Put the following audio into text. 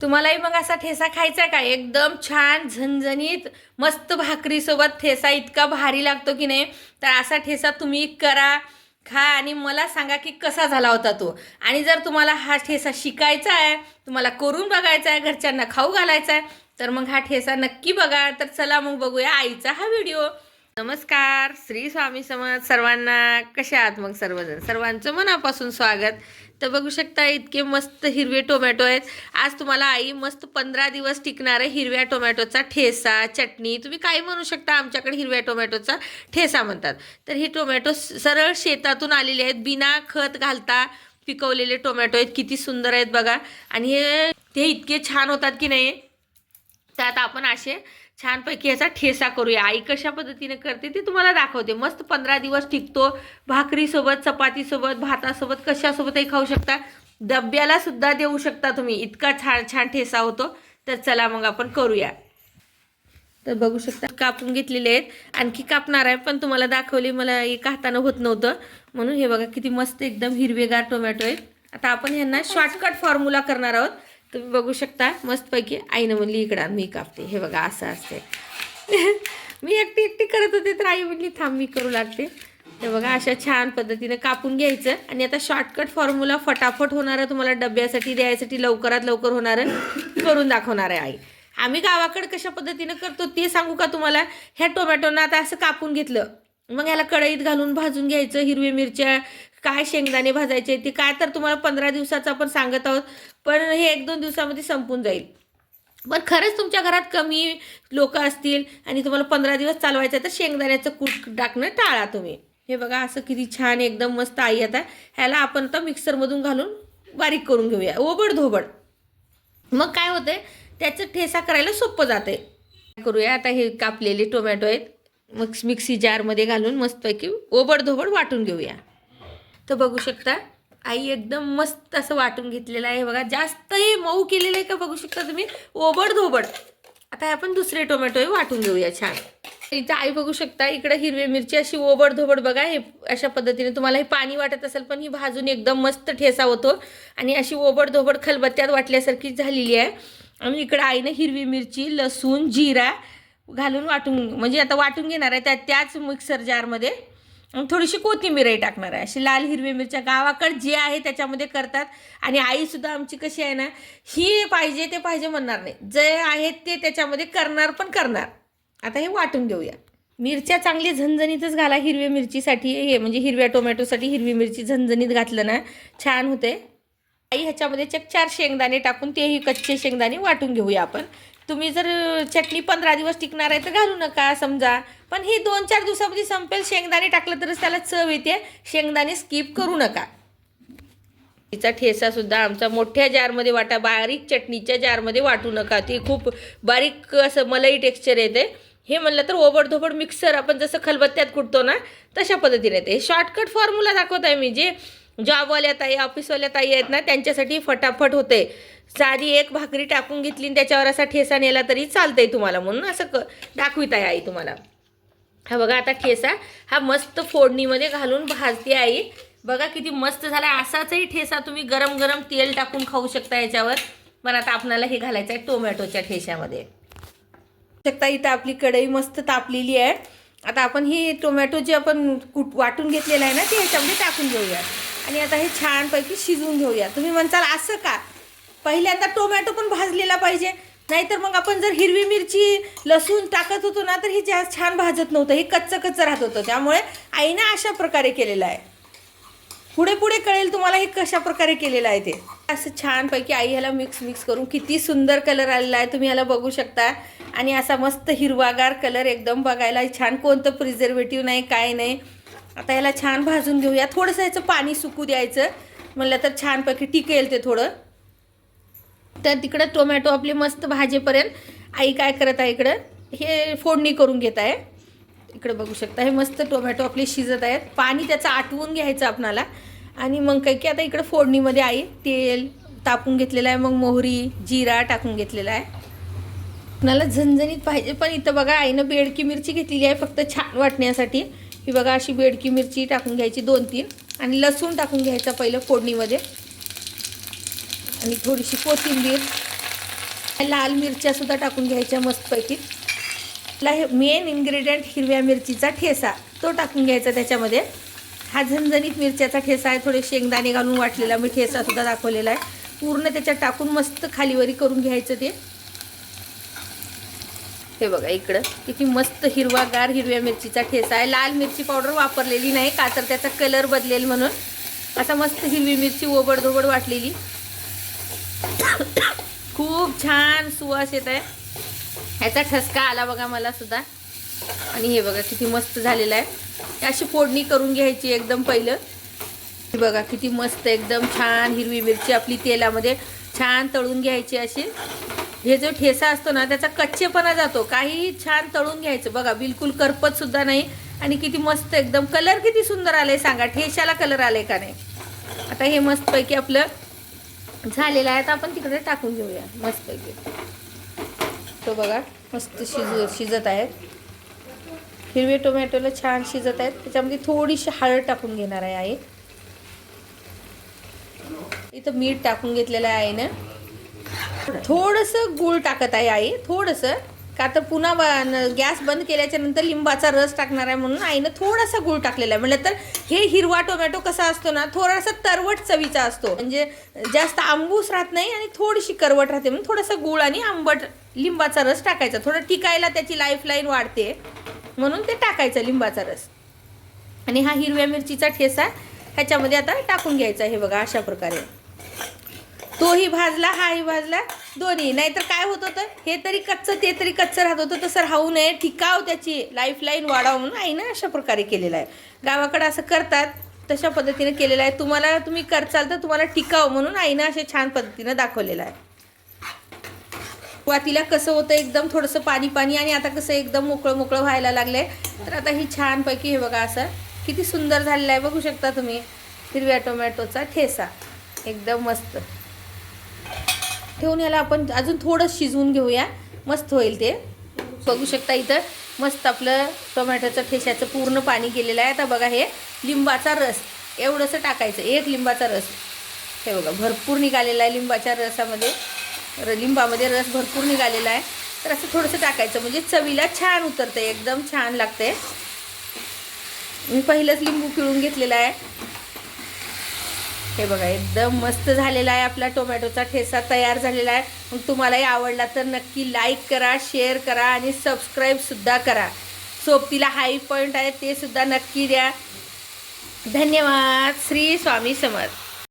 तुम्हालाही मग असा ठेसा खायचा का? एकदम छान झणझणीत मस्त भाकरीसोबत ठेसा इतका भारी लागतो की नाही? तर असा ठेसा तुम्ही करा खा आणि मला सांगा की कसा झाला होता तो. आणि जर तुम्हाला हा ठेसा शिकायचा आहे तुम्हाला करून बघायचा आहे घरच्यांना खाऊ घालायचा आहे तर मग हा ठेसा नक्की बघा. तर चला मग बघूया आईचा हा व्हिडिओ. नमस्कार श्री स्वामी समज सर्वांना. कशा आहात मग सर्वजण? सर्वांचं मनापासून स्वागत. तर बघू शकता इतके मस्त हिरवे टोमॅटो आहेत. आज तुम्हाला आई मस्त पंधरा दिवस टिकणारा हिरव्या टोमॅटोचा ठेसा चटणी तुम्ही काही म्हणू शकता आमच्याकडे हिरव्या टोमॅटोचा ठेसा म्हणतात. तर हे टोमॅटो सरळ शेतातून आलेले आहेत. बिना खत घालता पिकवलेले टोमॅटो आहेत. किती सुंदर आहेत बघा. आणि हे ते इतके छान होतात की नाही त्यात आपण असे छानपैकी याचा ठेसा करूया. आई कशा पद्धतीने करते ते तुम्हाला दाखवते. मस्त पंधरा दिवस टिकतो. भाकरीसोबत चपातीसोबत भातासोबत कशासोबतही खाऊ शकता. डब्याला सुद्धा देऊ शकता तुम्ही. इतका छान छान ठेसा होतो. तर चला मग आपण करूया. तर बघू शकता कापून घेतलेले आहेत. आणखी कापणार आहे पण तुम्हाला दाखवली मला एक हातानं होत नव्हतं. म्हणून हे बघा किती मस्त एकदम हिरवेगार टोमॅटो आहेत. आता आपण ह्यांना शॉर्टकट फॉर्म्युला करणार आहोत. तुम्ही बघू शकता मस्तपैकी आईनं म्हणली इकडं मी कापते. हे बघा असं असते. मी एकटी एकटी करत होते तर आई म्हणली थांब मी करू लागते. हे बघा अशा छान पद्धतीनं कापून घ्यायचं. आणि आता शॉर्टकट फॉर्म्युला फटाफट होणारं तुम्हाला डब्यासाठी द्यायसाठी लवकरात लवकर होणारं करून दाखवणार आहे आई. आम्ही गावाकडे कशा पद्धतीनं करतो ते सांगू का तुम्हाला? ह्या टोमॅटोनं आता असं कापून घेतलं. मग ह्याला कढईत घालून भाजून घ्यायचं हिरवी मिरच्या काय शेंगदाणे भाजायचे ते काय तर तुम्हाला पंधरा दिवसाचं आपण सांगत आहोत. पण हे एक दोन दिवसामध्ये संपून जाईल. पण खरंच तुमच्या घरात कमी लोक असतील आणि तुम्हाला पंधरा दिवस चालवायचं आहे तर शेंगदाण्याचं कूट टाकणं टाळा तुम्ही. हे बघा असं किती छान एकदम मस्त आई आता ह्याला आपण आता मिक्सरमधून घालून बारीक करून घेऊया. ओबड धोबड. मग काय होतंय त्याचं ठेसा करायला सोपं जाते करूया आता हे कापलेले टोमॅटो आहेत. मग मिक्सी जारमध्ये घालून मस्तपैकी ओबड धोबड वाटून घेऊया. तर बघू शकता. आई एकदम मस्त असं वाटून घेतलेलं आहे. बघा जास्तही मऊ केलेलं आहे का बघू शकता तुम्ही? ओबड धोबड आता आपण दुसरे टोमॅटोही वाटून घेऊया. छान. इथं आई बघू शकता इकडे हिरवी मिरची अशी ओबड धोबड बघा हे अशा पद्धतीने तुम्हाला हे पाणी वाटत असेल पण ही भाजून एकदम मस्त ठेसा होतो आणि अशी ओबड धोबड खलबत्त्यात वाटल्यासारखी झालेली आहे. आणि इकडं आईने हिरवी मिरची लसूण जिरा घालून वाटून म्हणजे आता वाटून घेणार आहे त्या त्याच मिक्सर जारमध्ये थोडीशी कोथिंबीरही टाकणार आहे. अशी लाल हिरवी मिरच्या गावाकड जे आहे त्याच्यामध्ये करतात. आणि आईसुद्धा आमची कशी आहे ना ही पाहिजे ते पाहिजे म्हणणार नाही. जे आहेत ते त्याच्यामध्ये करणार पण करणार. आता हे वाटून घेऊया. मिरच्या चांगली झणझणीतच घाला हिरव्या मिरचीसाठी. हे म्हणजे हिरव्या टोमॅटोसाठी हिरवी मिरची झणझणीत घातलं ना छान होते. आई ह्याच्यामध्ये चक चार शेंगदाणे टाकून तेही कच्चे शेंगदाणे वाटून घेऊया आपण. तुम्ही जर चटणी पंधरा दिवस टिकणार आहे तर घालू नका समजा. पण ही दोन चार दिवसामध्ये संपेल शेंगदाणे टाकलं तरच त्याला चव येते. शेंगदाणे स्किप करू नका. तिचा ठेसा सुद्धा आमचा मोठ्या जारमध्ये वाटा बारीक चटणीच्या जारमध्ये वाटू नका. ती खूप बारीक असं मलई टेक्स्चर येते. हे म्हणलं तर ओबडधोबड मिक्सर आपण जसं खलबत्त्यात कुटतो ना तशा पद्धतीने येते. हे शॉर्टकट फॉर्म्युला दाखवत आहे मी जे जॉबवाल्या ताई ऑफिसवाल्या ताई आहेत ना त्यांच्यासाठी फटाफट होते. साधी एक भाकरी टाकून घेतली आणि त्याच्यावर असा ठेसा नेला तरी चालतंय तुम्हाला म्हणून असं क दाखवित आहे आई तुम्हाला. हा बघा आता ठेसा हा मस्त फोडणीमध्ये घालून भाजते आई. बघा किती मस्त झाला असाचही ठेसा तुम्ही गरम गरम तेल टाकून खाऊ शकता याच्यावर. पण आता आपणाला हे घालायचं आहे टोमॅटोच्या ठेशामध्ये. शकता इथं आपली कढई मस्त तापलेली आहे. आता आपण ही टोमॅटो जे आपण कुट वाटून घेतलेलं आहे ना ते ह्याच्यामध्ये टाकून घेऊया. आणि आता हे छानपैकी शिजवून घेऊया. तुम्ही म्हणताल असं का? पहिल्यांदा टोमॅटो पण भाजलेला पाहिजे. नाहीतर मग आपण जर हिरवी मिरची लसूण टाकत होतो ना तर हे जास्त छान भाजत नव्हतं. हे कच्चं कच्चं राहत होतं. त्यामुळे आईनं अशा प्रकारे केलेलं आहे. पुढे पुढे कळेल तुम्हाला हे कशा प्रकारे केलेलं आहे ते. असं छानपैकी आई ह्याला मिक्स मिक्स करून किती सुंदर कलर आलेला आहे. तुम्ही ह्याला बघू शकता. आणि असा मस्त हिरवागार कलर एकदम बघायला. छान कोणतं प्रिझर्वेटिव्ह नाही काय नाही. आता ह्याला छान भाजून घेऊया. थोडंसं याचं पाणी सुकू द्यायचं. म्हणलं तर छानपैकी टिकेल ते थोडं. तर तिकडं टोमॅटो आपले मस्त भाजेपर्यंत. आई काय करत आहे इकडं? हे फोडणी करून घेत आहे. इकडं बघू शकता हे मस्त टोमॅटो आपले शिजत आहेत. पाणी त्याचं आटवून घ्यायचं आपणाला. आणि मग काय की आता इकडं फोडणीमध्ये आई तेल तापून घेतलेलं आहे मग मोहरी जिरा टाकून घेतलेला आहे. आपणाला झणझणीत पाहिजे पण इथं बघा आईनं बेडकी मिरची घेतलेली आहे फक्त छान वाटण्यासाठी. ही बघा अशी बेडकी मिरची टाकून घ्यायची दोन तीन आणि लसूण टाकून घ्यायचा पहिलं फोडणीमध्ये. आणि थोडीशी कोथिंबीर. लाल मिरच्या सुद्धा टाकून घ्यायच्या मस्तपैकी. ला हे मेन इन्ग्रेडियंट हिरव्या मिरचीचा ठेसा तो टाकून घ्यायचा त्याच्यामध्ये. हा झणझणीत मिरच्याचा ठेसा आहे थोडे शेंगदाणे घालून वाटलेला मी ठेसासुद्धा दाखवलेला आहे. पूर्ण त्याच्यात टाकून मस्त खालीवरी करून घ्यायचं ते. हे बघा इकडं किती मस्त हिरवागार हिरव्या मिरचीचा ठेसा आहे. लाल मिरची पावडर वापरलेली नाही का तर त्याचा कलर बदलेल म्हणून. असा मस्त हिरवी मिरची ओबडधोबड वाटलेली. खूप छान सुवास येत आहे ह्याचा ठसका आला बघा मला सुद्धा. आणि हे बघा किती मस्त झालेलं आहे. अशी फोडणी करून घ्यायची एकदम पहिलं. बघा किती मस्त एकदम छान हिरवी मिरची आपली तेलामध्ये छान तळून घ्यायची अशी. हे जो ठेसा असतो ना त्याचा कच्चेपणा जातो. काहीही छान तळून घ्यायचं. बघा बिलकुल करपत सुद्धा नाही. आणि किती मस्त एकदम कलर किती सुंदर आलाय सांगा. ठेशाला कलर आलाय का नाही? आता हे मस्तपैकी आपलं झालेला आहे तर आपण तिकडे टाकून घेऊया. मस्तपैकी. तो बघा मस्त शिज शिजत आहेत. हिरवे टोमॅटोला छान शिजत आहेत. त्याच्यामध्ये थोडीशी हळद टाकून घेणार आहे आई. इथं मीठ टाकून घेतलेलं आहे ना थोडंसं गूळ टाकत आहे आई थोडंसं. का तर पुन्हा ब- गॅस बंद केल्याच्यानंतर लिंबाचा रस टाकणार आहे म्हणून आईनं थोडासा गुळ टाकलेला आहे. म्हटलं तर हे हिरवा टोमॅटो कसा असतो ना थोडासा तरवट चवीचा असतो. म्हणजे जास्त आंबूस राहत नाही आणि थोडीशी करवट राहते. म्हणून थोडासा गुळ आणि आंबट लिंबाचा रस टाकायचा. थोडं टिकायला त्याची लाईफलाईन वाढते. म्हणून ते टाकायचं लिंबाचा रस. आणि हा हिरव्या मिरचीचा ठेसा ह्याच्यामध्ये आता टाकून घ्यायचा हे बघा अशा प्रकारे. तोही भाजला हाही भाजला दोन्ही. नाहीतर काय होत होतं? हे तरी कच्चं ते तरी कच्चं राहत होतं. तसं राहू नये. टिकाव त्याची लाईफलाईन वाढाव वाढावं म्हणून आईनं अशा प्रकारे केलेलं आहे. गावाकडं असं करतात तशा पद्धतीनं केलेलं आहे. तुम्हाला तुम्ही करचाल तर तुम्हाला टिकाव म्हणून आईनं असे छान पद्धतीनं दाखवलेलं आहे. वातीला कसं होतं एकदम थोडंसं पाणी पाणी आणि आता कसं एकदम मोकळं मोकळं व्हायला लागलंय. तर आता ही छानपैकी हे बघा असं किती सुंदर झालेलं आहे. बघू शकता तुम्ही हिरव्या टोमॅटोचा ठेसा. एकदम मस्त. ठेवून याला आपण अजून थोडं शिजवून घेऊया. मस्त होईल ते. बघू शकता इथं मस्त आपलं टोमॅटोचं ठेशाचं पूर्ण पाणी गेलेलं आहे. आता बघा हे लिंबाचा रस. एवढंसं टाकायचं. एक लिंबाचा रस. हे बघा भरपूर निघालेला आहे लिंबाच्या रसामध्ये. र लिंबामध्ये रस भरपूर निघालेला आहे. तर असं थोडंसं टाकायचं. म्हणजे चवीला छान उतरतं एकदम छान लागते मी पहिलंच लिंबू पिळून घेतलेला आहे. हे बघा एकदम मस्त झालेला आहे आपला टोमॅटोचा ठेसा तयार झालेला आहे. मग तुम्हालाही आवडला तर नक्की लाईक करा शेअर करा आणि सबस्क्राईबसुद्धा करा. सोबतीला हाय पॉईंट आहे ते सुद्धा नक्की द्या. धन्यवाद. श्री स्वामी समर्थ.